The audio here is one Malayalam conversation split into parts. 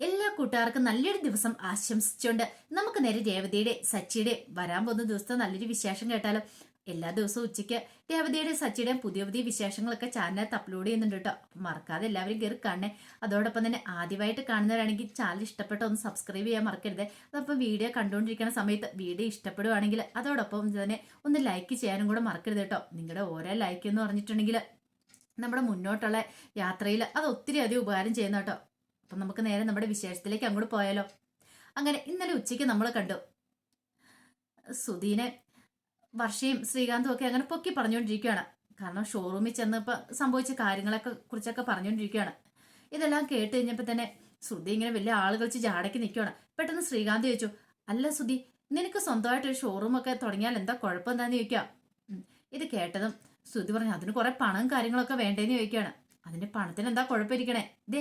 എല്ലാ കൂട്ടുകാർക്കും നല്ലൊരു ദിവസം ആശംസിച്ചുകൊണ്ട് നമുക്ക് നേരെ രേവതിയുടെ സച്ചിയുടെ വരാൻ പോകുന്ന ദിവസത്തെ നല്ലൊരു വിശേഷം കേട്ടാലോ? എല്ലാ ദിവസവും ഉച്ചയ്ക്ക് രേവതിയുടെ സച്ചിയുടെയും പുതിയ പുതിയ വിശേഷങ്ങളൊക്കെ ചാനലിനകത്ത് അപ്ലോഡ് ചെയ്യുന്നുണ്ട് കേട്ടോ. മറക്കാതെ എല്ലാവരും കയറി കാണണേ. അതോടൊപ്പം തന്നെ ആദ്യമായിട്ട് കാണുന്നവരാണെങ്കിൽ ചാനൽ ഇഷ്ടപ്പെട്ട ഒന്ന് സബ്സ്ക്രൈബ് ചെയ്യാൻ മറക്കരുത്. അതപ്പം വീഡിയോ കണ്ടുകൊണ്ടിരിക്കുന്ന സമയത്ത് വീഡിയോ ഇഷ്ടപ്പെടുവാണെങ്കിൽ അതോടൊപ്പം തന്നെ ഒന്ന് ലൈക്ക് ചെയ്യാനും കൂടെ മറക്കരുത് കേട്ടോ. നിങ്ങളുടെ ഓരോ ലൈക്ക് എന്ന് പറഞ്ഞിട്ടുണ്ടെങ്കിൽ നമ്മുടെ മുന്നോട്ടുള്ള യാത്രയിൽ അത് ഒത്തിരി അധികം ഉപകാരം ചെയ്യുന്ന കേട്ടോ. അപ്പം നമുക്ക് നേരെ നമ്മുടെ വിശേഷത്തിലേക്ക് അങ്ങോട്ട് പോയാലോ? അങ്ങനെ ഇന്നലെ ഉച്ചയ്ക്ക് നമ്മൾ കണ്ടു. സുധീനെ വർഷയും ശ്രീകാന്തും ഒക്കെ അങ്ങനെ പൊക്കി പറഞ്ഞുകൊണ്ടിരിക്കുകയാണ്. കാരണം ഷോറൂമിൽ ചെന്നപ്പോൾ സംഭവിച്ച കാര്യങ്ങളൊക്കെ കുറിച്ചൊക്കെ പറഞ്ഞുകൊണ്ടിരിക്കുകയാണ്. ഇതെല്ലാം കേട്ട് കഴിഞ്ഞപ്പോൾ തന്നെ സുധി ഇങ്ങനെ വലിയ ആളുകൾ വെച്ച് ജാടയ്ക്ക് നിൽക്കുകയാണ് പെട്ടെന്ന് ശ്രീകാന്ത് ചോദിച്ചു അല്ല സുധി നിനക്ക് സ്വന്തമായിട്ട് ഒരു ഷോറൂം ഒക്കെ തുടങ്ങിയാൽ എന്താ കുഴപ്പം എന്താന്ന് ചോദിക്കാം ഇത് കേട്ടതും സുധി പറഞ്ഞു അതിന് കുറെ പണവും കാര്യങ്ങളൊക്കെ വേണ്ടേന്ന് ചോദിക്കുകയാണ് അതിന്റെ പണത്തിന് എന്താ കുഴപ്പമിരിക്കണേ? ദേ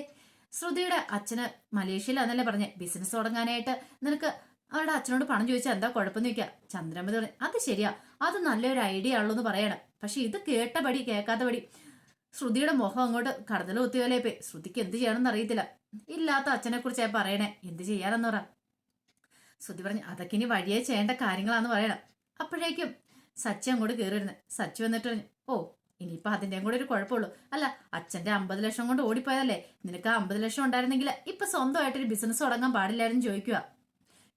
ശ്രുതിയുടെ അച്ഛന് മലേഷ്യയിലാന്നല്ലേ പറഞ്ഞ? ബിസിനസ് തുടങ്ങാനായിട്ട് നിനക്ക് അവരുടെ അച്ഛനോട് പണം ചോദിച്ചാൽ എന്താ കുഴപ്പമെന്ന് ചോദിക്കുക ചന്ദ്രമതി പറഞ്ഞു അത് ശരിയാ. അത് നല്ലൊരു ഐഡിയ ആണല്ലോ എന്ന് പറയണം. പക്ഷെ ഇത് കേട്ടപടി പടി കേൾക്കാത്ത പടി ശ്രുതിയുടെ മുഖം അങ്ങോട്ട് കടതൽ കുത്തിയോലേ പോയി ശ്രുതിക്ക് എന്ത് ചെയ്യണമെന്ന് അറിയത്തില്ല. ഇല്ലാത്ത അച്ഛനെ കുറിച്ച് പറയണേ. എന്ത് ചെയ്യാനെന്ന് പറ. ശ്രുതി പറഞ്ഞു അതൊക്കെ ഇനി വഴിയെ ചെയ്യേണ്ട കാര്യങ്ങളാന്ന് പറയണം. അപ്പോഴേക്കും സച്ചി അങ്ങോട്ട് കയറി വരുന്നത് സച്ചി വന്നിട്ട് പറഞ്ഞു ഓ ഇനിയിപ്പോ അതിന്റെയും കൂടെ ഒരു കുഴപ്പമുള്ളൂ. അല്ല അച്ഛന്റെ അമ്പത് ലക്ഷം കൊണ്ട് ഓടിപ്പോയതല്ലേ? നിനക്ക് അമ്പത് ലക്ഷം ഉണ്ടായിരുന്നെങ്കിൽ ഇപ്പൊ സ്വന്തമായിട്ടൊരു ബിസിനസ് തുടങ്ങാൻ പാടില്ലായിരുന്നു ചോദിക്കുക.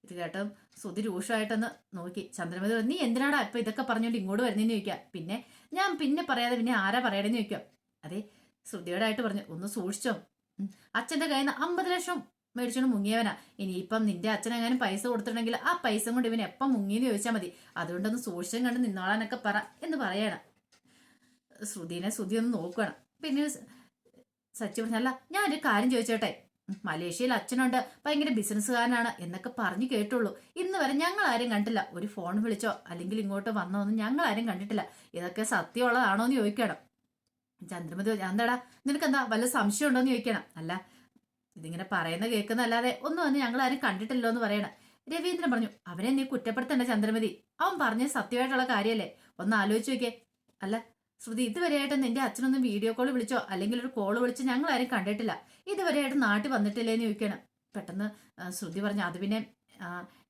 ഇത് കേട്ടും സുധി രൂക്ഷമായിട്ടൊന്ന് നോക്കി. ചന്ദ്രമതി നീ എന്തിനാടാ ഇപ്പൊ ഇതൊക്കെ പറഞ്ഞുകൊണ്ട് ഇങ്ങോട്ട് വരുന്നതെന്ന് ചോദിക്കാം പിന്നെ ഞാൻ പിന്നെ പറയാതെ പിന്നെ ആരാ പറയണെന്ന് ചോദിക്കാം അതെ ശ്രുതിയോടായിട്ട് പറഞ്ഞു ഒന്ന് സൂക്ഷിച്ചോ. അച്ഛന്റെ കയ്യിൽ നിന്ന് അമ്പത് ലക്ഷം മേടിച്ചോണ്ട് മുങ്ങിയവനാ. ഇനിയിപ്പം നിന്റെ അച്ഛനെങ്ങാനും പൈസ കൊടുത്തിട്ടുണ്ടെങ്കിൽ ആ പൈസ കൊണ്ട് ഇവൻ എപ്പം മുങ്ങിയെന്ന് ചോദിച്ചാൽ മതി. അതുകൊണ്ടൊന്ന് സൂക്ഷിച്ചും കണ്ട് നിന്നോളാനൊക്കെ പറ എന്ന് പറയണം. ശ്രുതിനെ ശ്രുതി ഒന്ന് നോക്കണം. പിന്നെ സച്ചി പറഞ്ഞല്ല ഒരു കാര്യം ചോദിച്ചോട്ടെ? മലേഷ്യയിൽ അച്ഛനുണ്ട്. ഭയങ്കര ബിസിനസ്സുകാരനാണ് എന്നൊക്കെ പറഞ്ഞു കേട്ടുള്ളൂ. ഇന്ന് വരെ ഞങ്ങൾ ആരും കണ്ടില്ല ഒരു ഫോൺ വിളിച്ചോ അല്ലെങ്കിൽ ഇങ്ങോട്ട് വന്നോ ഒന്നും ഞങ്ങൾ ആരും കണ്ടിട്ടില്ല. ഇതൊക്കെ സത്യമുള്ളതാണോ എന്ന് ചോദിക്കണം. ചന്ദ്രമതി എന്താടാ നിനക്ക് എന്താ വല്ല സംശയം ഉണ്ടോ എന്ന് ചോദിക്കണം. അല്ല ഇതിങ്ങനെ പറയുന്ന കേൾക്കുന്നല്ലാതെ ഒന്നും വന്ന് ഞങ്ങൾ ആരും കണ്ടിട്ടില്ലോ എന്ന് പറയണം. രവീന്ദ്രൻ പറഞ്ഞു അവനെ നീ കുറ്റപ്പെടുത്തണ്ട ചന്ദ്രമതി. അവൻ പറഞ്ഞ സത്യമായിട്ടുള്ള കാര്യമല്ലേ? ഒന്ന് ആലോചിച്ച് നോക്കിയേ. അല്ല ശ്രുതി ഇതുവരെയായിട്ട് നിന്റെ അച്ഛനൊന്നും വീഡിയോ കോൾ വിളിച്ചോ? അല്ലെങ്കിൽ ഒരു കോൾ വിളിച്ച് ഞങ്ങൾ ആരും കണ്ടിട്ടില്ല. ഇതുവരെയായിട്ട് നാട്ടിൽ വന്നിട്ടില്ലേന്ന് ചോദിക്കണം. പെട്ടെന്ന് ശ്രുതി പറഞ്ഞു അത് പിന്നെ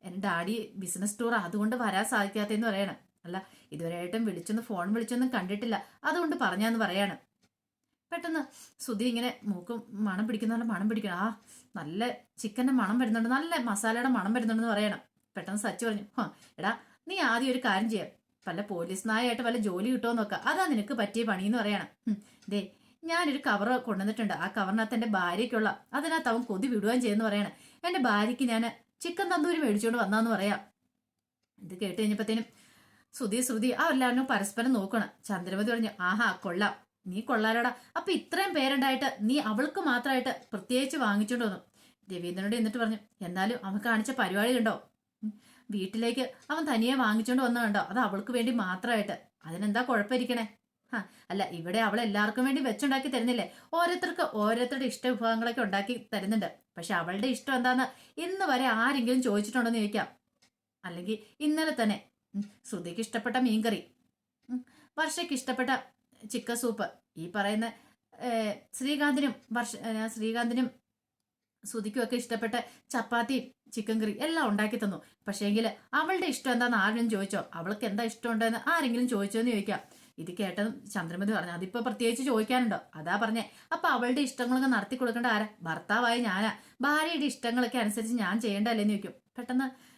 എന്റെ ഡാഡി ബിസിനസ് ടൂർ അതുകൊണ്ട് വരാൻ സാധിക്കാത്തതെന്ന് പറയണം. അല്ല ഇതുവരെയായിട്ടും വിളിച്ചൊന്നും ഫോൺ വിളിച്ചൊന്നും കണ്ടിട്ടില്ല. അതുകൊണ്ട് പറഞ്ഞാന്ന് പറയാണ്. പെട്ടെന്ന് ശ്രുതി ഇങ്ങനെ മൂക്കും മണം പിടിക്കുന്ന പോലെ മണം പിടിക്കണം. ആ നല്ല ചിക്കന്റെ മണം വരുന്നുണ്ട്. നല്ല മസാലയുടെ മണം വരുന്നുണ്ടെന്ന് പറയണം. പെട്ടെന്ന് സച്ചു പറഞ്ഞു "ഹ, എടാ നീ ആദ്യം ഒരു കാര്യം ചെയ്യാം. വല്ല പോലീസ് നായായിട്ട് വല്ല ജോലി കിട്ടുമോ നോക്കാം അതാ നിനക്ക് പറ്റിയ പണി എന്ന് പറയണം. "ഹും, ദേ ഞാനൊരു കവർ കൊണ്ടുവന്നിട്ടുണ്ട്. ആ കവറിനകത്ത് എന്റെ ഭാര്യയ്ക്കുള്ള. അതിനകത്ത് അവൻ കൊതി വിടുകയും ചെയ്യുന്നു പറയണം. എന്റെ ഭാര്യയ്ക്ക് ഞാൻ ചിക്കൻ തന്തൂരി മേടിച്ചുകൊണ്ട് വന്നാന്ന് പറയാം. ഇത് കേട്ട് കഴിഞ്ഞപ്പോഴത്തേനും ശ്രുതി ശ്രുതി ആ എല്ലാവരും പരസ്പരം നോക്കണം. ചന്ദ്രമതി പറഞ്ഞു ആഹാ കൊള്ളാം. നീ കൊള്ളാലോടാ. അപ്പൊ ഇത്രയും പേരുണ്ടായിട്ട് നീ അവൾക്ക് മാത്രമായിട്ട് പ്രത്യേകിച്ച് വാങ്ങിച്ചോണ്ട് വന്നു. രവീന്ദ്രനോട് എന്നിട്ട് പറഞ്ഞു എന്നാലും അവൻ കാണിച്ച പരിപാടി കണ്ടോ. വീട്ടിലേക്ക് അവൻ തനിയെ വാങ്ങിച്ചോണ്ട് വന്ന കണ്ടോ? അത് അവൾക്ക് വേണ്ടി മാത്രമായിട്ട്. അതിനെന്താ കുഴപ്പമിരിക്കണേ? അല്ല ഇവിടെ അവൾ എല്ലാവർക്കും വേണ്ടി വെച്ചുണ്ടാക്കി തരുന്നില്ലേ? ഓരോരുത്തർക്ക് ഓരോരുത്തരുടെ ഇഷ്ട വിഭവങ്ങളൊക്കെ ഉണ്ടാക്കി തരുന്നുണ്ട്. പക്ഷെ അവളുടെ ഇഷ്ടം എന്താന്ന് ഇന്ന് വരെ ആരെങ്കിലും ചോദിച്ചിട്ടുണ്ടോന്ന് ചോദിക്കാം. അല്ലെങ്കിൽ ഇന്നലെ തന്നെ ശ്രുതിക്ക് ഇഷ്ടപ്പെട്ട മീൻകറി വർഷയ്ക്ക് ഇഷ്ടപ്പെട്ട ചിക്കൻ സൂപ്പ് ഈ പറയുന്ന ശ്രീകാന്തിനും വർഷ ശ്രീകാന്തിനും ശ്രുതിക്കും ഒക്കെ ഇഷ്ടപ്പെട്ട ചപ്പാത്തി ചിക്കൻ കറി എല്ലാം ഉണ്ടാക്കി തന്നു. പക്ഷേങ്കിൽ അവളുടെ ഇഷ്ടം എന്താണെന്ന് ആരെങ്കിലും ചോദിച്ചോ? അവൾക്ക് എന്താ ഇഷ്ടമുണ്ടെന്ന് ആരെങ്കിലും ചോദിച്ചോ എന്ന് ചോദിക്കാം. ഇത് കേട്ടതും ചന്ദ്രമതി പറഞ്ഞു അതിപ്പോ പ്രത്യേകിച്ച് ചോദിക്കാനുണ്ടോ? അതാ പറഞ്ഞേ. അപ്പൊ അവളുടെ ഇഷ്ടങ്ങളൊക്കെ നടത്തി കൊടുക്കേണ്ട ആരാ? ഭർത്താവായ ഞാനാ. ഭാര്യയുടെ ഇഷ്ടങ്ങളൊക്കെ അനുസരിച്ച് ഞാൻ ചെയ്യേണ്ടല്ലേന്ന് ചോദിക്കും. പെട്ടെന്ന്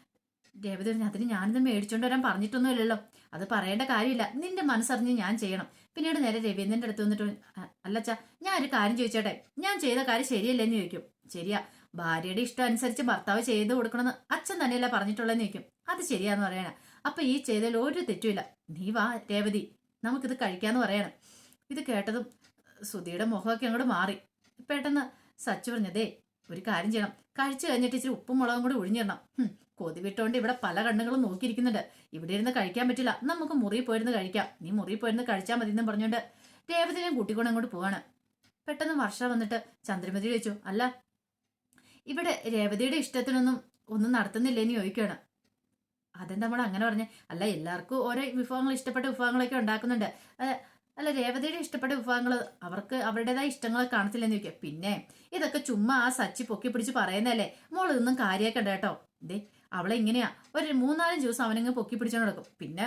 പറഞ്ഞു അതിന് ഞാനിത് മേടിച്ചോണ്ട് വരാൻ പറഞ്ഞിട്ടൊന്നുമില്ലല്ലോ. അത് പറയേണ്ട കാര്യമില്ല. നിന്റെ മനസ്സറിഞ്ഞ് ഞാൻ ചെയ്യണം. പിന്നീട് നേരെ രവീന്ദ്രന്റെ അടുത്ത് വന്നിട്ട് അല്ലച്ചാ ഞാൻ ഒരു കാര്യം ചോദിച്ചോട്ടെ? ഞാൻ ചെയ്ത കാര്യം ശരിയല്ലെന്ന് ചോദിക്കും. ശരിയാ ഭാര്യയുടെ ഇഷ്ടം അനുസരിച്ച് ഭർത്താവ് ചെയ്ത് കൊടുക്കണമെന്ന് അച്ഛൻ തന്നെയല്ല പറഞ്ഞിട്ടുള്ളതെന്ന് ചോദിക്കും. അത് ശരിയാന്ന് പറയണം. അപ്പൊ ഈ ചെയ്തതിൽ ഒരു തെറ്റുമില്ല. നീ വാ രേവതി നമുക്കിത് കഴിക്കാന്ന് പറയണം. ഇത് കേട്ടതും സുധിയുടെ മുഖമൊക്കെ അങ്ങോട്ട് മാറി. പെട്ടെന്ന് സച്ചു പറഞ്ഞതേ ഒരു കാര്യം ചെയ്യണം. കഴിച്ചു കഴിഞ്ഞിട്ട് ഇച്ചിരി ഉപ്പും മുളകും കൂടി ഒഴിഞ്ഞിടണം കൊതി വിട്ടോണ്ട് ഇവിടെ പല കണ്ണുകളും നോക്കിയിരിക്കുന്നുണ്ട്. ഇവിടെ ഇരുന്ന് കഴിക്കാൻ പറ്റില്ല. നമുക്ക് മുറിയിൽ പോയിരുന്ന് കഴിക്കാം. നീ മുറിയിൽ പോയിരുന്ന് കഴിച്ചാൽ മതി എന്ന് പറഞ്ഞുകൊണ്ട് രേവതിനെയും കൂട്ടിക്കൊണ്ട് അങ്ങോട്ട് പോവാണ്. പെട്ടെന്ന് വർഷ വന്നിട്ട് ചന്ദ്രമതി ചോദിച്ചു അല്ല ഇവിടെ രേവതിയുടെ ഇഷ്ടത്തിനൊന്നും ഒന്നും നടത്തുന്നില്ലേന്ന് ചോദിക്കുകയാണ്. അതെന്താ നമ്മൾ അങ്ങനെ പറഞ്ഞ്? അല്ല എല്ലാവർക്കും ഓരോ വിഭവങ്ങൾ ഇഷ്ടപ്പെട്ട വിഭവങ്ങളൊക്കെ ഉണ്ടാക്കുന്നുണ്ട്. അല്ല രേവതിയുടെ ഇഷ്ടപ്പെട്ട വിഭവങ്ങൾ അവർക്ക് അവരുടേതായ ഇഷ്ടങ്ങൾ കാണത്തില്ലെന്ന് ചോദിക്കുക. പിന്നെ ഇതൊക്കെ ചുമ്മാ ആ സച്ചി പൊക്കി പിടിച്ച് പറയുന്നതല്ലേ? മോൾ ഇതൊന്നും ഉണ്ട് കേട്ടോ. ദേ അവളെ ഇങ്ങനെയാ ഒരു മൂന്നാലഞ്ച് ദിവസം അവനങ്ങ് പൊക്കി പിടിച്ചോണ്ട് നടക്കും. പിന്നെ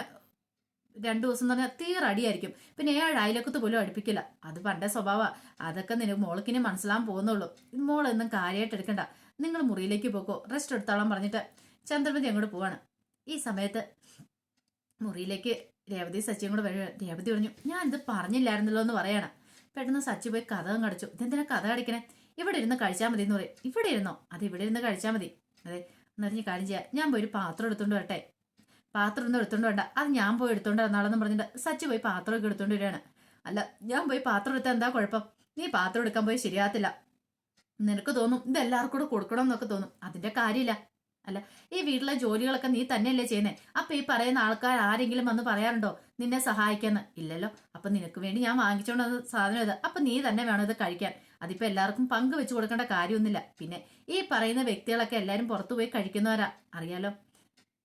രണ്ടു ദിവസം എന്ന് പറഞ്ഞാൽ തീരെ അടിയായിരിക്കും. പിന്നെ ഏഴ് അയലക്കത്ത് പോലും അടുപ്പിക്കില്ല. അത് പണ്ടേ സ്വഭാവ. അതൊക്കെ നിനക്ക് മോൾക്കിനെ മനസ്സിലാൻ പോകുന്നുള്ളൂ. മോൾ എന്നും കാര്യമായിട്ട് എടുക്കണ്ട. നിങ്ങൾ മുറിയിലേക്ക് പോക്കോ. റെസ്റ്റ് എടുത്തോളാം പറഞ്ഞിട്ട് ചന്ദ്രമതി അങ്ങോട്ട് പോവാണ്. ഈ സമയത്ത് മുറിയിലേക്ക് രേവതി സച്ചിയും കൂടെ വരിക രേവതി പറഞ്ഞു ഞാൻ ഇത് പറഞ്ഞില്ലായിരുന്നല്ലോ എന്ന് പറയാണ്. പെട്ടെന്ന് സച്ചി പോയി കഥ കടിച്ചു ഇതെന്തിനാ കഥ കടിക്കണേ ഇവിടെ ഇരുന്ന് കഴിച്ചാൽ മതി എന്ന് പറയും. ഇവിടെ ഇരുന്നോ? അത് ഇവിടെ ഇരുന്ന് കഴിച്ചാൽ മതി. അതെ എന്നറിഞ്ഞ് കാര്യം ചെയ്യാം. ഞാൻ പോയി ഒരു പാത്രം എടുത്തുകൊണ്ട് വരട്ടെ. പാത്രം ഒന്നും എടുത്തുകൊണ്ട് വേണ്ട. അത് ഞാൻ പോയി എടുത്തുകൊണ്ട് വന്നാളെന്ന് പറഞ്ഞിട്ട് സച്ചി പോയി പാത്രമൊക്കെ എടുത്തുകൊണ്ട് വരികയാണ്. അല്ല ഞാൻ പോയി പാത്രം എടുത്താൽ എന്താ കുഴപ്പം? നീ പാത്രം എടുക്കാൻ പോയി ശരിയാകത്തില്ല. നിനക്ക് തോന്നും ഇത് എല്ലാവർക്കും കൂടെ കൊടുക്കണം എന്നൊക്കെ തോന്നും. അതിന്റെ കാര്യമില്ല. അല്ല ഈ വീട്ടിലെ ജോലികളൊക്കെ നീ തന്നെയല്ലേ ചെയ്യുന്നേ? അപ്പൊ ഈ പറയുന്ന ആൾക്കാർ ആരെങ്കിലും വന്ന് പറയാറുണ്ടോ? നിന്നെ സഹായിക്കാന്ന്? ഇല്ലല്ലോ. അപ്പൊ നിനക്ക് വേണ്ടി ഞാൻ വാങ്ങിച്ചോണ്ട് സാധനം ഇത്. അപ്പൊ നീ തന്നെ വേണം ഇത് കഴിക്കാൻ. അതിപ്പോ എല്ലാവർക്കും പങ്ക് വെച്ച് കൊടുക്കേണ്ട കാര്യമൊന്നുമില്ല. പിന്നെ ഈ പറയുന്ന വ്യക്തികളൊക്കെ എല്ലാരും പുറത്തു പോയി കഴിക്കുന്നവരാ. അറിയാലോ?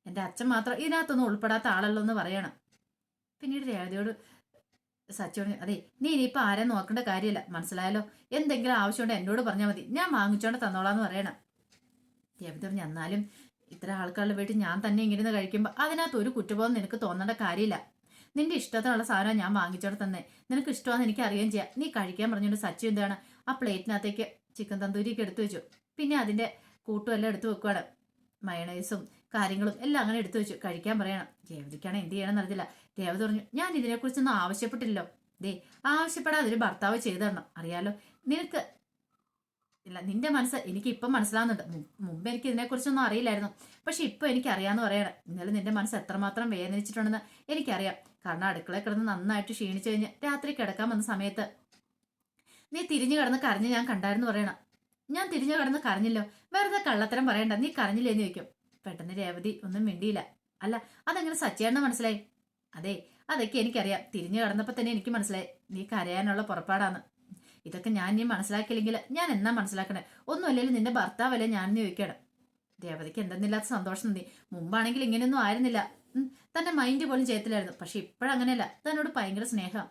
എന്റെ അച്ഛൻ മാത്രം ഇതിനകത്തൊന്നും ഉൾപ്പെടാത്ത ആളല്ലോ എന്ന് പറയണം. പിന്നീട് രേവതിയോട് സച്ചോട് അതെ നീ ഇനിയിപ്പോ ആരെ നോക്കേണ്ട കാര്യമില്ല. മനസ്സിലായല്ലോ? എന്തെങ്കിലും ആവശ്യമുണ്ടോ എന്നോട് പറഞ്ഞാൽ മതി. ഞാൻ വാങ്ങിച്ചോണ്ട് തന്നോളാന്ന് പറയണം. പറഞ്ഞു എന്നാലും ഇത്ര ആൾക്കാരുടെ വീട്ടിൽ ഞാൻ തന്നെ ഇങ്ങനെ കഴിക്കുമ്പോൾ അതിനകത്ത് ഒരു കുറ്റബോധം നിനക്ക് തോന്നേണ്ട കാര്യമില്ല. നിന്റെ ഇഷ്ടത്തിനുള്ള സാധനം ഞാൻ വാങ്ങിച്ചോടെ തന്നെ. നിനക്ക് ഇഷ്ടമാണെന്ന് എനിക്ക് അറിയുകയും ചെയ്യാം. നീ കഴിക്കാൻ പറഞ്ഞുകൊണ്ട് സച്ചു എന്താണ് ആ പ്ലേറ്റിനകത്തേക്ക് ചിക്കൻ തന്തൂരിയൊക്കെ എടുത്തു വെച്ചു. പിന്നെ അതിന്റെ കൂട്ടും എല്ലാം എടുത്തു വെക്കുവാണ്. മയണൈസും കാര്യങ്ങളും എല്ലാം അങ്ങനെ എടുത്തു വെച്ചു. കഴിക്കാൻ പറയണം. രേവതിക്കാണ് എന്ത് ചെയ്യണം എന്നറിയില്ല രേവതി പറഞ്ഞു ഞാൻ ഇതിനെക്കുറിച്ചൊന്നും ആവശ്യപ്പെട്ടില്ലല്ലോ. ദേ ആവശ്യപ്പെടാതെ ഒരു ഭർത്താവ് ചെയ്തു തരണം. അറിയാലോ നിനക്ക് ഇല്ല നിന്റെ മനസ്സ് എനിക്ക് ഇപ്പം മനസ്സിലാവുന്നുണ്ട് മുമ്പ് എനിക്ക് ഇതിനെക്കുറിച്ചൊന്നും അറിയില്ലായിരുന്നു. പക്ഷെ ഇപ്പൊ എനിക്ക് അറിയാന്ന് പറയണം. ഇന്നലെ നിന്റെ മനസ്സ് എത്രമാത്രം വേദനിച്ചിട്ടുണ്ടെന്ന് എനിക്കറിയാം. കാരണം അടുക്കളയിൽ കിടന്ന് നന്നായിട്ട് ക്ഷീണിച്ചു കഴിഞ്ഞ് രാത്രി കിടക്കാൻ വന്ന സമയത്ത് നീ തിരിഞ്ഞു കിടന്ന് കരഞ്ഞ് ഞാൻ കണ്ടായിരുന്നു പറയണം. ഞാൻ തിരിഞ്ഞു കിടന്ന് കരഞ്ഞില്ലോ. വെറുതെ കള്ളത്തരം പറയണ്ട. നീ കരഞ്ഞില്ലേ എന്ന് ചോദിക്കും. പെട്ടെന്ന് രേവതി ഒന്നും മിണ്ടിയില്ല. അല്ല അതെങ്ങനെ സച്ചേണ്ണ മനസ്സിലായി? അതെ അതൊക്കെ എനിക്കറിയാം. തിരിഞ്ഞു കിടന്നപ്പോ തന്നെ എനിക്ക് മനസ്സിലായി. നീ കരയാനുള്ള പുറപ്പാടാന്ന്. ഇതൊക്കെ ഞാൻ നീ മനസ്സിലാക്കിയില്ലെങ്കിൽ ഞാൻ എന്നാ മനസ്സിലാക്കണേ? ഒന്നുമല്ലെങ്കിലും നിന്റെ ഭർത്താവല്ലേ ഞാൻ ചോദിക്കണം. ദേവതയ്ക്ക് എന്തെന്നില്ലാത്ത സന്തോഷം നീ മുമ്പാണെങ്കിൽ ഇങ്ങനെയൊന്നും ആയിരുന്നില്ല. തന്റെ മൈൻഡ് പോലും ചെയ്യത്തില്ലായിരുന്നു. പക്ഷെ ഇപ്പോഴങ്ങനെയല്ല. തന്നോട് ഭയങ്കര സ്നേഹം.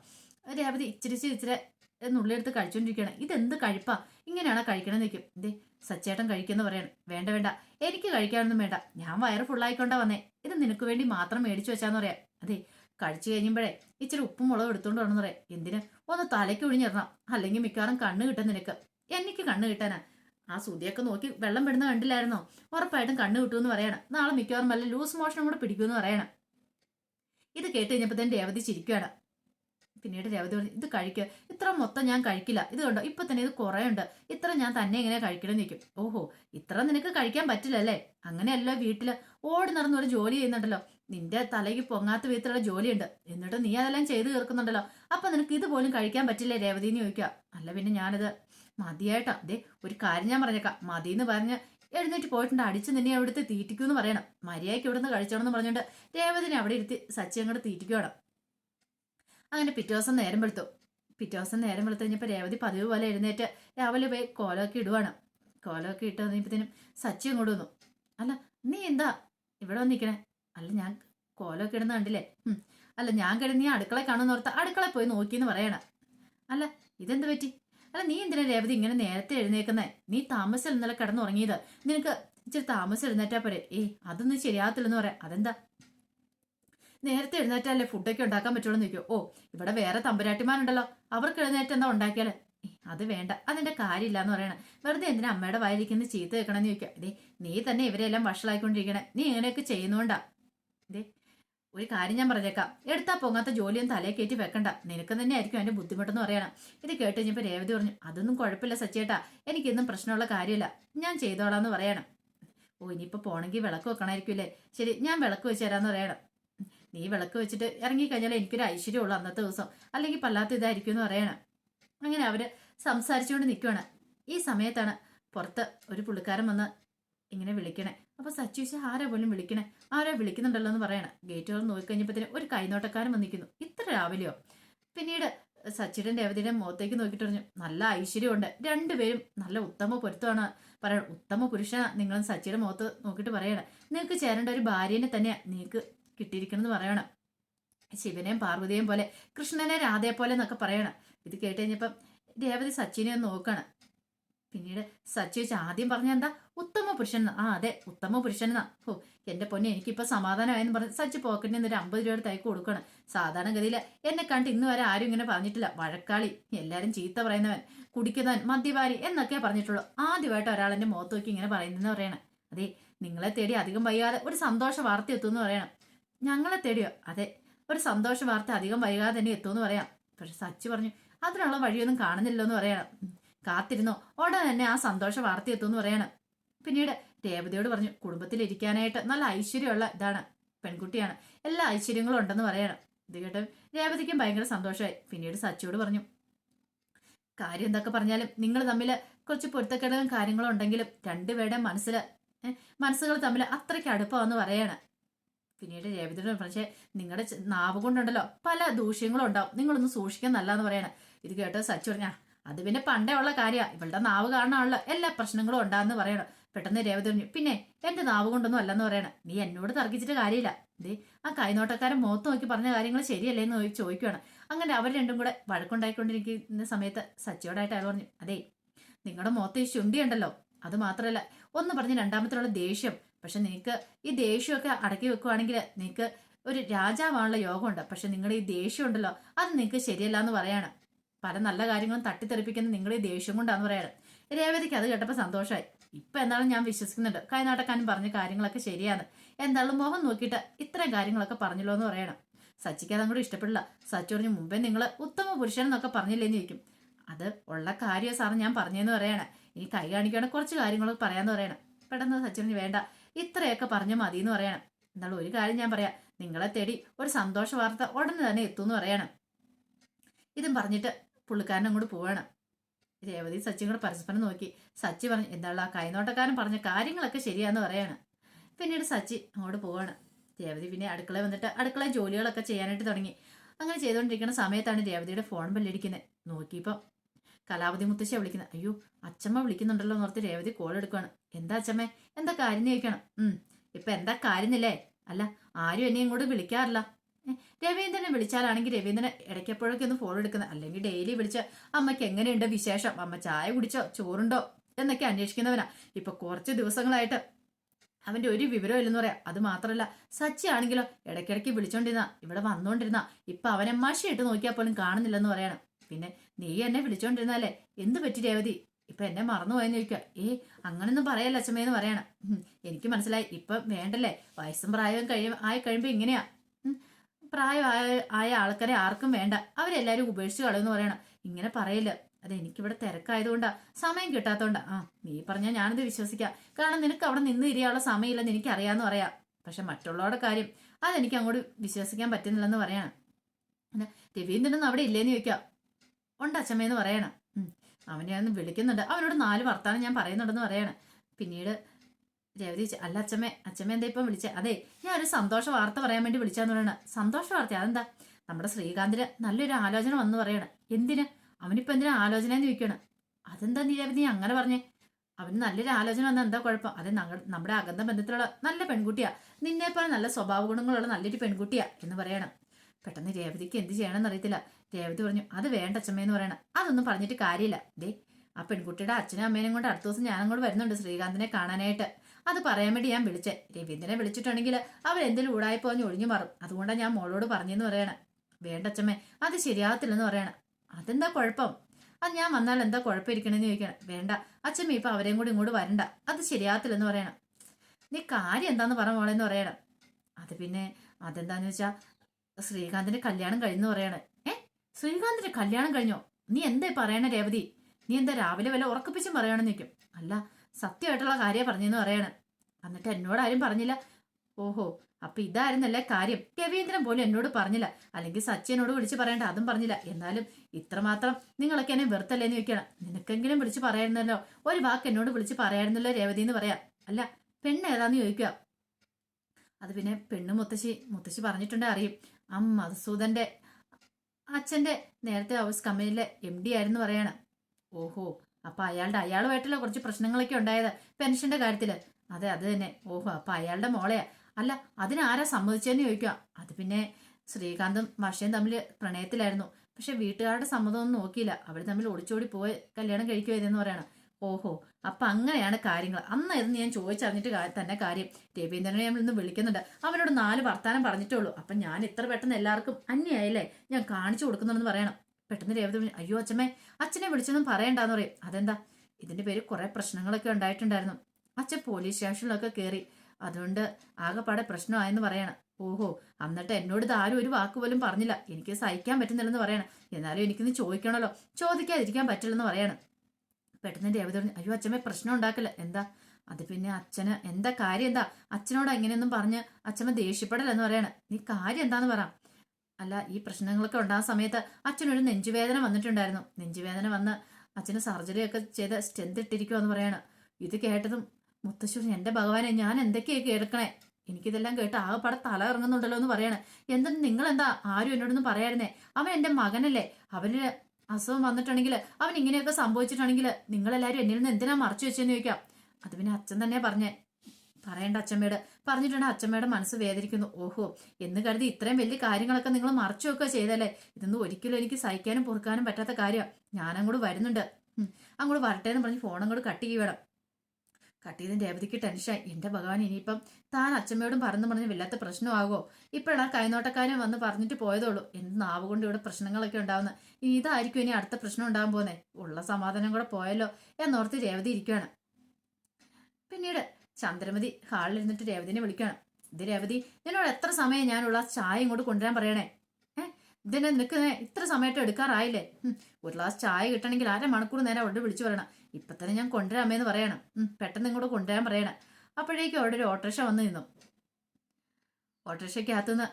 രേവതി ഇച്ചിരി ഇച്ചിരി നുള്ളിയെടുത്ത് കഴിച്ചോണ്ടിരിക്കുകയാണ്. ഇതെന്ത് കഴിപ്പാ? ഇങ്ങനെയാണോ കഴിക്കണം നിൽക്കും ഇതേ സച്ചേട്ടൻ കഴിക്കുന്ന പറയണം. വേണ്ട വേണ്ട. എനിക്ക് കഴിക്കാനൊന്നും വേണ്ട. ഞാൻ വയറ് ഫുള്ളായിക്കൊണ്ടാ വന്നേ. ഇത് നിനക്ക് വേണ്ടി മാത്രം മേടിച്ചു വെച്ചാന്ന് പറയാം. അതെ കഴിച്ചു കഴിയുമ്പോഴേ ഇച്ചിരി ഉപ്പും മുളകും എടുത്തോണ്ട് വരണമെന്ന് പറയാം. എന്തിന്? ഒന്ന് തലയ്ക്ക് ഒഴിഞ്ഞിടണം. അല്ലെങ്കിൽ മിക്കവാറും കണ്ണ് കിട്ടും നിനക്ക്. എനിക്ക് കണ്ണ് കിട്ടാനാ. ആ സുതിയൊക്കെ നോക്കി വെള്ളം പെടുന്ന കണ്ടില്ലായിരുന്നോ? ഉറപ്പായിട്ടും കണ്ണ് കിട്ടുമെന്ന് പറയണം. നാളെ മിക്കവാറും വല്ല ലൂസ് മോഷനും കൂടെ പിടിക്കുമെന്ന് പറയണം. ഇത് കേട്ട് കഴിഞ്ഞപ്പോൾ തന്നെ രേവതി ചിരിക്കുകയാണ് പിന്നീട് രേവതി പറഞ്ഞു ഇത് കഴിക്കുക ഇത്ര മൊത്തം ഞാൻ കഴിക്കില്ല. ഇത് കണ്ടോ? ഇപ്പൊ തന്നെ ഇത് കുറേ ഉണ്ട് ഇത്ര ഞാൻ തന്നെ എങ്ങനെ കഴിക്കണം നിൽക്കും ഓഹോ ഇത്ര നിനക്ക് കഴിക്കാൻ പറ്റില്ല അല്ലേ? അങ്ങനെയല്ല വീട്ടിൽ ഓടി നടന്ന് ഒരു ജോലി ചെയ്യുന്നുണ്ടല്ലോ. നിന്റെ തലയ്ക്ക് പൊങ്ങാത്ത വിധത്തിലുള്ള ജോലിയുണ്ട്. എന്നിട്ട് നീ അതെല്ലാം ചെയ്തു തീർക്കുന്നുണ്ടല്ലോ. അപ്പൊ നിനക്ക് ഇതുപോലും കഴിക്കാൻ പറ്റില്ലേ രേവതി എന്ന് ചോദിക്കുക. അല്ല പിന്നെ ഞാനത് മതിയായിട്ടാ. അതെ ഒരു കാര്യം ഞാൻ പറഞ്ഞേക്കാം. മതി എന്ന് പറഞ്ഞ് എഴുന്നേറ്റ് പോയിട്ടുണ്ട്. അടിച്ച് നിന്നെ അവിടുത്തെ തീറ്റിക്കൂന്ന് പറയണം. മര്യാദയ്ക്ക് ഇവിടുന്ന് കഴിച്ചോണെന്ന് പറഞ്ഞുകൊണ്ട് രേവതിനെ അവിടെ ഇരുത്തി സച്ചി അങ്ങോട്ട് തീറ്റിക്കണം അങ്ങനെ പിറ്റേ ദിവസം നേരം വെളുത്തു. പിറ്റേ ദിവസം നേരം വെളുത്ത് കഴിഞ്ഞപ്പോൾ രേവതി പതിവ് പോലെ എഴുന്നേറ്റ് രാവിലെ പോയി കോലമൊക്കെ ഇടുവാണ്. കോലമൊക്കെ ഇട്ട് വന്നപ്പോഴത്തേനും സച്ചി അങ്ങോട്ട് വന്നു. അല്ല നീ എന്താ ഇവിടെ വന്ന് നിൽക്കണേ അല്ല ഞാൻ കോലമൊക്കെ ഇടുന്ന കണ്ടില്ലേ? അല്ല ഞാൻ കിടന്ന് അടുക്കള കാണുന്ന ഓർത്ത അടുക്കള പോയി നോക്കിയെന്ന് പറയണ. അല്ല ഇതെന്ത് പറ്റി? അല്ല നീ എന്തിനാ രേവതി ഇങ്ങനെ നേരത്തെ എഴുന്നേക്കുന്നേ? നീ താമസം ഇന്നലെ കിടന്നുറങ്ങിയത്. നിനക്ക് ഇച്ചിരി താമസം എഴുന്നേറ്റാ പോരെ. ഏയ് അതൊന്നും ശരിയാകത്തില്ലെന്ന് പറയാം. അതെന്താ? നേരത്തെ എഴുന്നേറ്റല്ലേ ഫുഡൊക്കെ ഉണ്ടാക്കാൻ പറ്റുള്ളൂ നിൽക്കോ ഓ ഇവിടെ വേറെ തമ്പുരാട്ടിമാരുണ്ടല്ലോ. അവർക്ക് എഴുന്നേറ്റ് എന്താ ഉണ്ടാക്കിയാലേ? അത് വേണ്ട. അതിന്റെ കാര്യമില്ല എന്ന് പറയണേ. വെറുതെ എന്തിനാ അമ്മയുടെ വായിരിക്കുന്ന ചീത്ത വെക്കണമെന്ന് ചോദിക്കാം ദേ നീ തന്നെ ഇവരെല്ലാം വഷളായിക്കൊണ്ടിരിക്കണേ. നീ ഇങ്ങനെയൊക്കെ ചെയ്യുന്നോണ്ടാ? ദേ ഒരു കാര്യം ഞാൻ പറഞ്ഞേക്കാം. എടുത്താ പൊങ്ങാത്ത ജോലിയും തലേ കയറ്റി വെക്കണ്ട. നിനക്ക് തന്നെ ആയിരിക്കും അതിന്റെ ബുദ്ധിമുട്ടെന്ന് പറയണം. ഇത് കേട്ട് കഴിഞ്ഞപ്പോൾ രേവതി പറഞ്ഞു അതൊന്നും കുഴപ്പമില്ല സച്ചേട്ടാ. എനിക്കിന്നും പ്രശ്നമുള്ള കാര്യമില്ല. ഞാൻ ചെയ്തോളാന്ന് പറയണം. ഓ ഇനിയിപ്പോ പോണെങ്കിൽ വിളക്ക് വെക്കണമായിരിക്കുമല്ലേ ശരി ഞാൻ വിളക്ക് വെച്ച് തരാന്ന് പറയണം. നീ വിളക്ക് വെച്ചിട്ട് ഇറങ്ങിക്കഴിഞ്ഞാൽ എനിക്കൊരു ഐശ്വര്യമുള്ളൂ അന്നത്തെ ദിവസം. അല്ലെങ്കിൽ പല്ലാത്ത ഇതായിരിക്കും എന്ന് പറയണം. അങ്ങനെ അവർ സംസാരിച്ചുകൊണ്ട് നിൽക്കുവാണ് ഈ സമയത്താണ് പുറത്ത് ഒരു പുള്ളിക്കാരൻ വന്ന് ഇങ്ങനെ വിളിക്കണേ. അപ്പൊ സച്ചു ചോദിച്ചാൽ ആരാ പോലും വിളിക്കണേ? ആരാ വിളിക്കുന്നുണ്ടല്ലോ എന്ന് പറയണം. ഗേറ്റ് തുറന്ന് നോക്കിക്കഴിഞ്ഞപ്പോഴത്തേന് ഒരു കൈനോട്ടക്കാരൻ വന്നിരിക്കുന്നു. ഇത്ര രാവിലെയോ? പിന്നീട് സച്ചിയുടെ രേവതിയുടെ മുഖത്തേക്ക് നോക്കിയിട്ട് പറഞ്ഞു നല്ല ഐശ്വര്യമുണ്ട്. രണ്ടുപേരും നല്ല ഉത്തമ പൊരുത്തമാണ് പറയണം. ഉത്തമ പുരുഷ നിങ്ങളും സച്ചിയുടെ മുഖത്ത് നോക്കിയിട്ട് പറയണം. നിങ്ങൾക്ക് ചേരേണ്ട ഒരു ഭാര്യനെ തന്നെയാ നിങ്ങൾക്ക് കിട്ടിയിരിക്കണമെന്ന് പറയണം. ശിവനെയും പാർവതിയെയും പോലെ കൃഷ്ണനെ രാധയെ പോലെ എന്നൊക്കെ പറയണം. ഇത് കേട്ട് കഴിഞ്ഞപ്പം രേവതി സച്ചിനെ ഒന്ന് നോക്കാണ്. പിന്നീട് സച്ചി വെച്ച് ആദ്യം പറഞ്ഞ എന്താ? ഉത്തമ പുരുഷൻ. ആ അതെ ഉത്തമ പുരുഷൻ എന്നാ ഓ എന്റെ പൊന്നെ എനിക്കിപ്പോ സമാധാനമായെന്ന് പറഞ്ഞ് സച്ചി പോക്കറ്റിൽ നിന്ന് ഒരു അമ്പത് രൂപയുടെ തൈക്ക് കൊടുക്കണം. സാധാരണഗതിയിൽ എന്നെ കണ്ട് ഇന്ന് വരെ ആരും ഇങ്ങനെ പറഞ്ഞിട്ടില്ല. വഴക്കാളി എല്ലാരും ചീത്ത പറയുന്നവൻ കുടിക്കുന്നവൻ മദ്യപാരി എന്നൊക്കെ പറഞ്ഞിട്ടുള്ളൂ. ആദ്യമായിട്ട് ഒരാൾ എന്റെ മുഖത്ത് നോക്കി ഇങ്ങനെ പറയുന്നെന്ന് പറയണം. അതെ നിങ്ങളെ തേടി അധികം വൈകാതെ ഒരു സന്തോഷ വാർത്ത എത്തുമെന്ന് പറയണം. ഞങ്ങളെ തേടിയോ? അതെ ഒരു സന്തോഷ വാർത്ത അധികം വൈകാതെ തന്നെ എത്തുമെന്ന് പറയാം. പക്ഷെ സച്ചി പറഞ്ഞു അതിനുള്ള വഴിയൊന്നും കാണുന്നില്ലെന്ന് പറയണം. കാത്തിരുന്നോ? ഉടനെ തന്നെ ആ സന്തോഷ വാർത്ത എത്തുമെന്ന് പറയണം. പിന്നീട് രേവതിയോട് പറഞ്ഞു കുടുംബത്തിൽ ഇരിക്കാനായിട്ട് നല്ല ഐശ്വര്യമുള്ള ഇതാണ് പെൺകുട്ടിയാണ്. എല്ലാ ഐശ്വര്യങ്ങളും ഉണ്ടെന്ന് പറയണം. ഇത് കേട്ട് രേവതിക്കും ഭയങ്കര സന്തോഷമായി. പിന്നീട് സച്ചിയോട് പറഞ്ഞു കാര്യം എന്തൊക്കെ പറഞ്ഞാലും നിങ്ങൾ തമ്മിൽ കുറച്ച് പൊരുത്തക്കേടുകളും കാര്യങ്ങളും ഉണ്ടെങ്കിലും രണ്ടുപേരുടെ മനസ്സിൽ മനസ്സുകൾ തമ്മിൽ അത്രയ്ക്ക് അടുപ്പമെന്ന് പറയാണ്. പിന്നീട് രേവതിയോട് പക്ഷേ നിങ്ങളുടെ നാവ് കൊണ്ടുണ്ടല്ലോ. പല ദൂഷ്യങ്ങളും ഉണ്ടാവും. നിങ്ങളൊന്ന് സൂക്ഷിക്കാൻ നല്ലതെന്ന് പറയണം. ഇത് കേട്ടോ സച്ചു പറഞ്ഞാ അത് പിന്നെ പണ്ടേ ഉള്ള കാര്യമാണ് ഇവളുടെ നാവ് കാണാനുള്ള എല്ലാ പ്രശ്നങ്ങളും ഉണ്ടാന്ന് പറയണം. പെട്ടെന്ന് രേവതി പറഞ്ഞു പിന്നെ എന്റെ നാവ് കൊണ്ടൊന്നും അല്ലെന്ന് പറയണം. നീ എന്നോട് തർക്കിച്ചിട്ട് കാര്യമില്ല. ദേ ആ കൈനോട്ടക്കാരൻ മുഖത്ത് നോക്കി പറഞ്ഞ കാര്യങ്ങൾ ശരിയല്ലേ എന്ന് ചോദി- ചോദിക്കുകയാണ് അങ്ങനെ അവർ രണ്ടും കൂടെ വഴക്കുണ്ടായിക്കൊണ്ടിരിക്കുന്ന സമയത്ത് സച്ചിയോടായിട്ട് അയാൾ പറഞ്ഞു അതെ നിങ്ങളുടെ മുഖത്ത് ഈ ശുണ്ടി ഉണ്ടല്ലോ അത് മാത്രമല്ല ഒന്ന് പറഞ്ഞ് രണ്ടാമത്തിലുള്ള ദേഷ്യം. പക്ഷെ നിനക്ക് ഈ ദേഷ്യമൊക്കെ അടക്കി വെക്കുവാണെങ്കിൽ നിനക്ക് ഒരു രാജാവാണുള്ള യോഗമുണ്ട് പക്ഷെ നിങ്ങളുടെ ഈ ദേഷ്യം ഉണ്ടല്ലോ അത് നിങ്ങൾക്ക് ശരിയല്ല എന്ന് പറയാണ്. പല നല്ല കാര്യങ്ങളും തട്ടിത്തെറിപ്പിക്കുന്ന നിങ്ങളുടെ ഈ ദേഷ്യം കൊണ്ടാന്ന് പറയാറ് രേവതിക്ക് അത് കേട്ടപ്പോൾ സന്തോഷമായി ഇപ്പൊ എന്തായാലും ഞാൻ വിശ്വസിക്കുന്നുണ്ട്. കൈനാട്ടക്കാരൻ പറഞ്ഞ കാര്യങ്ങളൊക്കെ ശരിയാണ്. എന്തായാലും മുഖം നോക്കിയിട്ട് ഇത്രയും കാര്യങ്ങളൊക്കെ പറഞ്ഞല്ലോ എന്ന് പറയണം. സച്ചിക്ക് അതങ്ങോട്ട് ഇഷ്ടപ്പെടില്ല. സച്ചി പറഞ്ഞു മുമ്പേ നിങ്ങൾ ഉത്തമ പുരുഷൻ എന്നൊക്കെ പറഞ്ഞില്ലേന്ന് ചോദിക്കും. അത് ഉള്ള കാര്യം സാറിന് ഞാൻ പറഞ്ഞതെന്ന് പറയണം. ഇനി കൈ കാണിക്കുകയാണെങ്കിൽ കുറച്ച് കാര്യങ്ങളൊക്കെ പറയാന്ന് പറയണം. പെട്ടെന്ന് സച്ചു പറഞ്ഞു വേണ്ട ഇത്രയൊക്കെ പറഞ്ഞാൽ മതി എന്ന് പറയണം. എന്നാലും ഒരു കാര്യം ഞാൻ പറയാം. നിങ്ങളെ തേടി ഒരു സന്തോഷ വാർത്ത ഉടനെ തന്നെ എത്തുമെന്ന് പറയണം. ഇതും പറഞ്ഞിട്ട് പുള്ളിക്കാരൻ കൂടെ പോവാണ്. രേവതി സച്ചിയും കൂടെ പരസ്പരം നോക്കി. സച്ചി പറഞ്ഞു എന്താണ് ആ കൈനോട്ടക്കാരൻ പറഞ്ഞ കാര്യങ്ങളൊക്കെ ശരിയാന്ന് പറയാണ്. പിന്നീട് സച്ചി അങ്ങോട്ട് പോവാണ്. രേവതി പിന്നെ അടുക്കള വന്നിട്ട് അടുക്കള ജോലികളൊക്കെ ചെയ്യാനായിട്ട് തുടങ്ങി. അങ്ങനെ ചെയ്തുകൊണ്ടിരിക്കുന്ന സമയത്താണ് രേവതിയുടെ ഫോൺ ബെല്ലടിക്കുന്നത് നോക്കിയപ്പോൾ കലാവതി മുത്തശ്ശിയെ വിളിക്കുന്നത് അയ്യോ അച്ചമ്മ വിളിക്കുന്നുണ്ടല്ലോ എന്ന് ഓർത്ത് രേവതി കോൾ എടുക്കുകയാണ് എന്താ അച്ചമ്മേ എന്താ കാര്യം ചോദിക്കണം. ഉം ഇപ്പൊ എന്താ കാര്യന്നില്ലേ അല്ല ആരും എന്നെ ഇങ്ങോട്ട് വിളിക്കാറില്ല. രവീന്ദ്രനെ വിളിച്ചാലാണെങ്കിൽ രവീന്ദ്രൻ ഇടയ്ക്കെപ്പോഴൊക്കെ ഒന്ന് ഫോൺ എടുക്കുന്നത് അല്ലെങ്കിൽ ഡെയിലി വിളിച്ച അമ്മയ്ക്ക് എങ്ങനെയുണ്ട് വിശേഷം? അമ്മ ചായ കുടിച്ചോ? ചോറുണ്ടോ? എന്നൊക്കെ അന്വേഷിക്കുന്നവനാ. ഇപ്പൊ കുറച്ച് ദിവസങ്ങളായിട്ട് അവന്റെ ഒരു വിവരം ഇല്ലെന്ന് പറയാം. അത് മാത്രമല്ല സച്ചി ആണെങ്കിലോ ഇടയ്ക്കിടയ്ക്ക് വിളിച്ചോണ്ടിരുന്ന ഇവിടെ വന്നോണ്ടിരുന്ന ഇപ്പൊ അവനെ മഷിയിട്ട് നോക്കിയാൽ പോലും കാണുന്നില്ലെന്ന് പറയണം. പിന്നെ നീ എന്നെ വിളിച്ചോണ്ടിരുന്നാലേ എന്ത് പറ്റി രേവതി? ഇപ്പൊ എന്നെ മറന്നുപോയെന്ന് ചോദിക്കുക ഏ അങ്ങനൊന്നും പറയല്ല അച്ഛമ്മേന്ന് പറയണം. എനിക്ക് മനസ്സിലായി. ഇപ്പൊ വേണ്ടല്ലേ? വയസ്സും പ്രായവും കഴിയും ആയി കഴിയുമ്പോ ഇങ്ങനെയാ. പ്രായമായ ആയ ആൾക്കാരെ ആർക്കും വേണ്ട. അവരെല്ലാരും ഉപേക്ഷിച്ച് കളയുമെന്ന് പറയണം. ഇങ്ങനെ പറയില്ല. അത് എനിക്കിവിടെ തിരക്കായതുകൊണ്ടാ. സമയം കിട്ടാത്തോണ്ടാ. ആ നീ പറഞ്ഞാൽ ഞാനിത് വിശ്വസിക്കാം. കാരണം നിനക്ക് അവിടെ നിന്ന് ഇരിയാനുള്ള സമയമില്ലെന്ന് എനിക്ക് അറിയാന്ന് പറയാം. പക്ഷെ മറ്റുള്ളവരുടെ കാര്യം അതെനിക്ക് അങ്ങോട്ട് വിശ്വസിക്കാൻ പറ്റുന്നില്ലെന്ന് പറയണം. രവീന്ദ്രൻ അവിടെ ഇല്ലേന്ന് ചോദിക്കാം. ഉണ്ട് അച്ഛമ്മയെന്ന് പറയണം. അവനെ ഒന്ന് വിളിക്കുന്നുണ്ട്. അവനോട് നാല് വർത്താനം ഞാൻ പറയുന്നുണ്ടെന്ന് പറയണം. പിന്നീട് രവതി ചോദിച്ചു, അല്ല അച്ഛമ്മേ അച്ഛമ്മ എന്താ ഇപ്പം വിളിച്ചേ? അതെ ഞാൻ ഒരു സന്തോഷ വാർത്ത പറയാൻ വേണ്ടി വിളിച്ചാന്ന് പറയണ. സന്തോഷ വാർത്ത? അതെന്താ? നമ്മുടെ ശ്രീകാന്തിന് നല്ലൊരു ആലോചന വന്നു പറയണം. എന്തിന്? അവനിപ്പോ എന്തിനാ ആലോചന എന്ന് ചോദിക്കണം അതെന്താ നീ രേവതി അങ്ങനെ പറഞ്ഞേ? അവന് നല്ലൊരു ആലോചന വന്നാൽ എന്താ കുഴപ്പം? അതെ നമ്മുടെ അകന്ന ബന്ധത്തിലുള്ള നല്ല പെൺകുട്ടിയാ. നിന്നെപ്പോലെ നല്ല സ്വഭാവ ഗുണങ്ങളുള്ള നല്ലൊരു പെൺകുട്ടിയാ എന്ന് പറയണം. പെട്ടെന്ന് രേവതിക്ക് എന്ത് ചെയ്യണമെന്ന് അറിയത്തില്ല. രേവതി പറഞ്ഞു അത് വേണ്ട അച്ഛമ്മയെന്ന് പറയണം. അതൊന്നും പറഞ്ഞിട്ട് കാര്യമില്ല. ദേ ആ പെൺകുട്ടിയുടെ അച്ഛനും അമ്മേനും കൊണ്ട് അടുത്ത ദിവസം ഞാനും കൂടെ വരുന്നുണ്ട് ശ്രീകാന്തിനെ കാണാനായിട്ട്. അത് പറയാൻ വേണ്ടി ഞാൻ വിളിച്ചേ. രവീന്ദ്രനെ വിളിച്ചിട്ടുണ്ടെങ്കിൽ അവൻ എന്തെങ്കിലും ഊടായി പോഞ്ഞ് ഒഴിഞ്ഞു മാറും. അതുകൊണ്ടാണ് ഞാൻ മോളോട് പറഞ്ഞെന്ന് പറയണം. വേണ്ടച്ചമ്മേ അത് ശരിയാകത്തില്ലെന്ന് പറയണം. അതെന്താ കുഴപ്പം? അത് ഞാൻ വന്നാൽ എന്താ കുഴപ്പമിരിക്കണെന്ന് ചോദിക്കണം. വേണ്ട അച്ഛമ്മ ഇപ്പൊ അവരെയും കൂടി ഇങ്ങോട്ട് വരണ്ട. അത് ശരിയാകത്തില്ലെന്ന് പറയണം. നീ കാര്യം എന്താന്ന് പറ മോളെന്ന് പറയണം. അത് പിന്നെ അതെന്താന്ന് വെച്ചാ ശ്രീകാന്തിന്റെ കല്യാണം കഴിഞ്ഞു പറയണേ. ഏ? ശ്രീകാന്തിന്റെ കല്യാണം കഴിഞ്ഞോ? നീ എന്താ പറയണ പറയണേ രേവതി? നീ എന്താ രാവിലെ വല്ല ഉറക്കപ്പിച്ചും പറയണമെന്ന് നിൽക്കും അല്ല സത്യമായിട്ടുള്ള കാര്യം പറഞ്ഞെന്ന് പറയാണ്. എന്നിട്ട് എന്നോട് ആരും പറഞ്ഞില്ല. ഓഹോ അപ്പൊ ഇതായിരുന്നല്ലേ കാര്യം. രവീന്ദ്രൻ പോലും എന്നോട് പറഞ്ഞില്ല. അല്ലെങ്കിൽ സച്ചിനോട് വിളിച്ച് പറയണ്ട അതും പറഞ്ഞില്ല. എന്നാലും ഇത്രമാത്രം നിങ്ങളൊക്കെ എന്നെ വെറുത്തല്ലേന്ന് ചോദിക്കണം നിനക്കെങ്കിലും വിളിച്ച് പറയായിരുന്നല്ലോ. ഒരു വാക്ക് എന്നോട് വിളിച്ച് പറയായിരുന്നല്ലോ രേവതി എന്ന് പറയാം. അല്ല പെണ്ണ് ഏതാന്ന് ചോദിക്കുക. അത് പിന്നെ പെണ്ണ് മുത്തശ്ശി മുത്തശ്ശി പറഞ്ഞിട്ടുണ്ടെ അറിയും. ആ മധുസൂദന്റെ അച്ഛന്റെ നേരത്തെ ഹൗസ് കമ്പനിയിലെ എം ഡി ആയിരുന്നു പറയാണ്. ഓഹോ അപ്പൊ അയാളുടെ അയാളുമായിട്ടുള്ള കുറച്ച് പ്രശ്നങ്ങളൊക്കെ ഉണ്ടായത് പെൻഷന്റെ കാര്യത്തിൽ. അതെ അത് തന്നെ. ഓഹോ അപ്പൊ അയാളുടെ മോളെയാ. അല്ല അതിനാരാ സമ്മതിച്ചെന്ന് ചോദിക്കുക അത് പിന്നെ ശ്രീകാന്തും വർഷയും തമ്മിൽ പ്രണയത്തിലായിരുന്നു. പക്ഷെ വീട്ടുകാരുടെ സമ്മതമൊന്നും നോക്കിയില്ല. അവർ തമ്മിൽ ഒളിച്ചോടി പോയി കല്യാണം കഴിക്കുമായിരുന്നു പറയണം. ഓഹോ അപ്പൊ അങ്ങനെയാണ് കാര്യങ്ങൾ അന്നായിരുന്നു ഞാൻ ചോദിച്ചറിഞ്ഞിട്ട് തന്നെ കാര്യം. രവീന്ദ്രനെ ഇന്ന് വിളിക്കുന്നുണ്ട്. അവനോട് നാല് വർത്താനം പറഞ്ഞിട്ടേ ഉള്ളൂ. അപ്പൊ ഞാൻ ഇത്ര പെട്ടെന്ന് എല്ലാവർക്കും അന്യായല്ലേ? ഞാൻ കാണിച്ചു കൊടുക്കുന്നുണ്ടെന്ന് പറയണം. പെട്ടെന്ന് രേവതി അയ്യോ അച്ഛമ്മേ അച്ഛനെ വിളിച്ചൊന്നും പറയണ്ടെന്ന് പറയും. അതെന്താ? ഇതിന്റെ പേര് കുറെ പ്രശ്നങ്ങളൊക്കെ ഉണ്ടായിട്ടുണ്ടായിരുന്നു. അച്ഛൻ പോലീസ് സ്റ്റേഷനിലൊക്കെ കയറി അതുകൊണ്ട് ആകെപ്പാടെ പ്രശ്നമായെന്ന് പറയണം. ഓഹോ എന്നിട്ട് എന്നോട് ആരും ഒരു വാക്ക് പോലും പറഞ്ഞില്ല. എനിക്ക് സഹിക്കാൻ പറ്റുന്നില്ലെന്ന് പറയണം. എന്നാലും എനിക്കിന്ന് ചോദിക്കണമല്ലോ. ചോദിക്കാതിരിക്കാൻ പറ്റില്ലെന്ന് പറയണം. പെട്ടെന്ന് രേവതി പറഞ്ഞു അയ്യോ അച്ഛമ്മേ പ്രശ്നം ഉണ്ടാക്കില്ല. എന്താ? അത് പിന്നെ അച്ഛന് എന്താ കാര്യം എന്താ? അച്ഛനോട് അങ്ങനെയൊന്നും പറഞ്ഞ് അച്ഛമ്മ ദേഷ്യപ്പെടലെന്ന് പറയണം. നീ കാര്യം എന്താന്ന് പറ. അല്ല ഈ പ്രശ്നങ്ങളൊക്കെ ഉണ്ടാകുന്ന സമയത്ത് അച്ഛനൊരു നെഞ്ചുവേദന വന്നിട്ടുണ്ടായിരുന്നു. നെഞ്ചുവേദന വന്ന് അച്ഛന് സർജറിയൊക്കെ ചെയ്ത് സ്റ്റെന്ത് ഇട്ടിരിക്കുമെന്ന് പറയാണ്. ഇത് കേട്ടതും മുത്തശ്ശൂർ എന്റെ ഭഗവാനെ ഞാൻ എന്തൊക്കെയാ കേൾക്കണേ? എനിക്കിതെല്ലാം കേട്ട് ആകെപ്പാടെ തല ഇറങ്ങുന്നുണ്ടല്ലോ എന്ന് പറയണേ. എന്തെന്ന് നിങ്ങൾ എന്താ ആരും എന്നോടൊന്നും പറയായിരുന്നേ അവൻ എന്റെ മകനല്ലേ. അവന് അസുഖം വന്നിട്ടുണ്ടെങ്കിൽ അവൻ ഇങ്ങനെയൊക്കെ സംഭവിച്ചിട്ടുണ്ടെങ്കിൽ നിങ്ങളെല്ലാരും എന്നിൽ നിന്ന് എന്തിനാ മറച്ചു വെച്ചെന്ന് ചോദിക്കാം. അത് പിന്നെ അച്ഛൻ തന്നെ പറഞ്ഞേ. പറയണ്ട അച്ഛമ്മയുടെ. പറഞ്ഞിട്ടുണ്ട് അച്ഛമ്മയുടെ മനസ്സ് വേദനിക്കുന്നു. ഓഹോ എന്ന് കരുതി ഇത്രയും വലിയ കാര്യങ്ങളൊക്കെ നിങ്ങൾ മറച്ചു വെക്കുക ചെയ്തല്ലേ? ഇതൊന്നും ഒരിക്കലും എനിക്ക് സഹിക്കാനും പൊറുക്കാനും പറ്റാത്ത കാര്യമാണ് ഞാനങ്ങോട്ട് വരുന്നുണ്ട്. അങ്ങോട്ട് വരട്ടെ എന്ന് പറഞ്ഞ് ഫോൺ അങ്ങോട്ട് കട്ട് ചെയ്യണം കട്ട് ചെയ്ത് രേവതിക്ക് ടെൻഷൻ എന്റെ ഭഗവാൻ ഇനിയിപ്പം താൻ അച്ഛമ്മയോടും പറഞ്ഞു പറഞ്ഞ് വല്ലാത്ത പ്രശ്നമാകോ ഇപ്പോഴാണ് കൈനോട്ടക്കാരൻ വന്ന് പറഞ്ഞിട്ട് പോയതുള്ളൂ എന്ത് നാവ് കൊണ്ട് ഇവിടെ പ്രശ്നങ്ങളൊക്കെ ഉണ്ടാവുന്നത് ഇനി ഇതായിരിക്കും ഇനി അടുത്ത പ്രശ്നം ഉണ്ടാകാൻ പോകുന്നേ. ഉള്ള സമാധാനം കൂടെ പോയല്ലോ എന്നോർത്ത് രേവതി ഇരിക്കുകയാണ് പിന്നീട് ചന്ദ്രമതി ഹാളിൽ ഇരുന്നിട്ട് രേവതിനെ വിളിക്കണം ഇത് രേവതി നിന്നോട് എത്ര സമയം ഞാനുള്ള ചായ ഇങ്ങോട്ട് കൊണ്ടുവരാൻ പറയണേ? ഏഹ് ഇതിനെ നിനക്ക് ഇത്ര സമയത്ത് എടുക്കാറായില്ലേ? ഒരു ഗ്ലാസ് ചായ കിട്ടണമെങ്കിൽ അരമണിക്കൂർ നേരം അവിടെ വിളിച്ചു പറയണം. ഇപ്പൊ തന്നെ ഞാൻ കൊണ്ടുവരാമേന്ന് പറയണം. പെട്ടെന്ന് ഇങ്ങോട്ട് കൊണ്ടുവരാൻ പറയണം. അപ്പോഴേക്കും അവിടെ ഒരു ഓട്ടോറിക്ഷ വന്നു നിന്നു. ഓട്ടോറിക്ഷയ്ക്കകത്തുനിന്ന്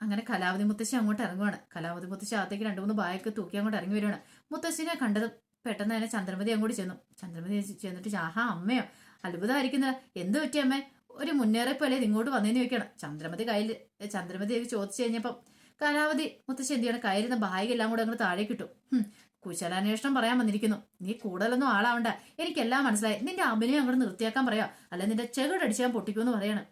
അങ്ങനെ കലാവതി മുത്തശ്ശി അങ്ങോട്ട് ഇറങ്ങുവാണ്. കലാവതി മുത്തശ്ശി അകത്തേക്ക് രണ്ട് മൂന്ന് ബായൊക്കെ തൂക്കി അങ്ങോട്ട് ഇറങ്ങി വരുവാണ്. മുത്തശ്ശിനെ കണ്ടതും പെട്ടെന്ന് തന്നെ ചന്ദ്രമതി അങ്ങോട്ട് ചെന്നു. ചന്ദ്രമതി ചെന്നിട്ട് ആഹാ അമ്മയോ? അത്ഭുതമായിരിക്കുന്ന. എന്ത് പറ്റി അമ്മേ? ഒരു മുന്നേറിപ്പല്ലേ ഇങ്ങോട്ട് വന്നേന്ന് ചോദിക്കണം. ചന്ദ്രമതി കയ്യിൽ ചന്ദ്രമതി ചോദിച്ചു കഴിഞ്ഞപ്പം കലാവതി മുത്തശ്ശി എന്ത് ചെയ്യണം? കയ്യിലിരുന്ന ബാഗ് എല്ലാം കൂടെ അങ്ങോട്ട് താഴെ കിട്ടും കുശലാന്വേഷണം പറയാൻ വന്നിരിക്കുന്നു. നീ കൂടുതലൊന്നും ആളാവണ്ട. എനിക്കെല്ലാം മനസ്സിലായി. നിന്റെ അഭിനയം അങ്ങോട്ട് നിർത്തിയാക്കാൻ പറയാം. അല്ല നിന്റെ ചെകിടടിച്ച് ഞാൻ പൊട്ടിക്കുമെന്ന് പറയണം.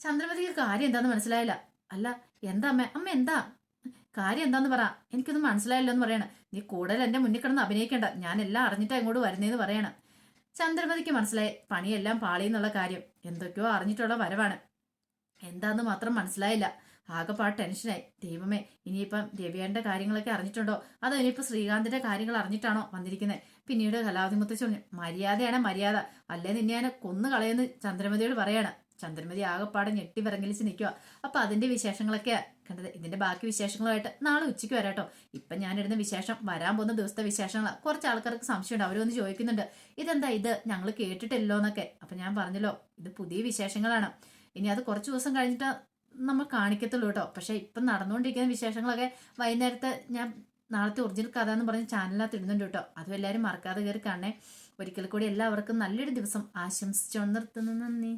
ചന്ദ്രമതിക്ക് കാര്യം എന്താന്ന് മനസ്സിലായില്ല. അല്ല എന്താ അമ്മ? അമ്മ എന്താ? കാര്യം എന്താന്ന് പറ. എനിക്കൊന്നും മനസ്സിലായില്ല എന്ന് പറയണം. നീ കൂടുതൽ എന്റെ മുന്നിൽ കിടന്ന് അഭിനയിക്കണ്ട. ഞാൻ എല്ലാം അറിഞ്ഞിട്ടാ ഇങ്ങോട്ട് വരുന്നേന്ന് പറയണം. ചന്ദ്രമതിക്ക് മനസ്സിലായി പണിയെല്ലാം പാളി എന്നുള്ള കാര്യം. എന്തൊക്കെയോ അറിഞ്ഞിട്ടുള്ള വരവാണ്. എന്താന്ന് മാത്രം മനസ്സിലായില്ല. ആകെപ്പാട് ടെൻഷനായി. ദൈവമേ ഇനിയിപ്പം രവിയേന്റെ കാര്യങ്ങളൊക്കെ അറിഞ്ഞിട്ടുണ്ടോ? അതോ ഇനിയിപ്പോ ശ്രീകാന്തിന്റെ കാര്യങ്ങൾ അറിഞ്ഞിട്ടാണോ വന്നിരിക്കുന്നത് പിന്നീട് കലാവതി പറഞ്ഞു മര്യാദയാണ് മര്യാദ. അല്ലേ നിന്നെ കൊന്നു കളയുന്ന ചന്ദ്രമതിയോട് പറയാണ്. ചന്ദ്രമതി ആകെപ്പാടെ ഞെട്ടി വിറങ്ങലിച്ച് നിൽക്കുക അപ്പൊ അതിന്റെ വിശേഷങ്ങളൊക്കെ കണ്ടത്. ഇതിന്റെ ബാക്കി വിശേഷങ്ങളുമായിട്ട് നാളെ ഉച്ചയ്ക്ക് വരാട്ടോ ഇപ്പൊ ഞാൻ ഇടുന്ന വിശേഷം വരാൻ പോകുന്ന ദിവസത്തെ വിശേഷങ്ങൾ കുറച്ച് ആൾക്കാർക്ക് സംശയമുണ്ട്. അവരൊന്ന് ചോദിക്കുന്നുണ്ട്. ഇതെന്താ ഇത്? ഞങ്ങൾ കേട്ടിട്ടില്ലോ എന്നൊക്കെ. അപ്പൊ ഞാൻ പറഞ്ഞല്ലോ ഇത് പുതിയ വിശേഷങ്ങളാണ്. ഇനി അത് കുറച്ച് ദിവസം കഴിഞ്ഞിട്ട് നമ്മൾ കാണിക്കത്തുള്ളൂ കേട്ടോ. പക്ഷെ ഇപ്പം നടന്നുകൊണ്ടിരിക്കുന്ന വിശേഷങ്ങളൊക്കെ വൈകുന്നേരത്തെ ഞാൻ നാളത്തെ ഒറിജിനൽ കഥ എന്ന് പറഞ്ഞ ചാനലിനകത്ത് ഇടുന്നുണ്ട് കേട്ടോ. അതും എല്ലാവരും മറക്കാതെ കയറി കാണണേ. ഒരിക്കൽ കൂടി എല്ലാവർക്കും നല്ലൊരു ദിവസം ആശംസിച്ചുകൊണ്ട് നിർത്തുന്നു. നന്ദി.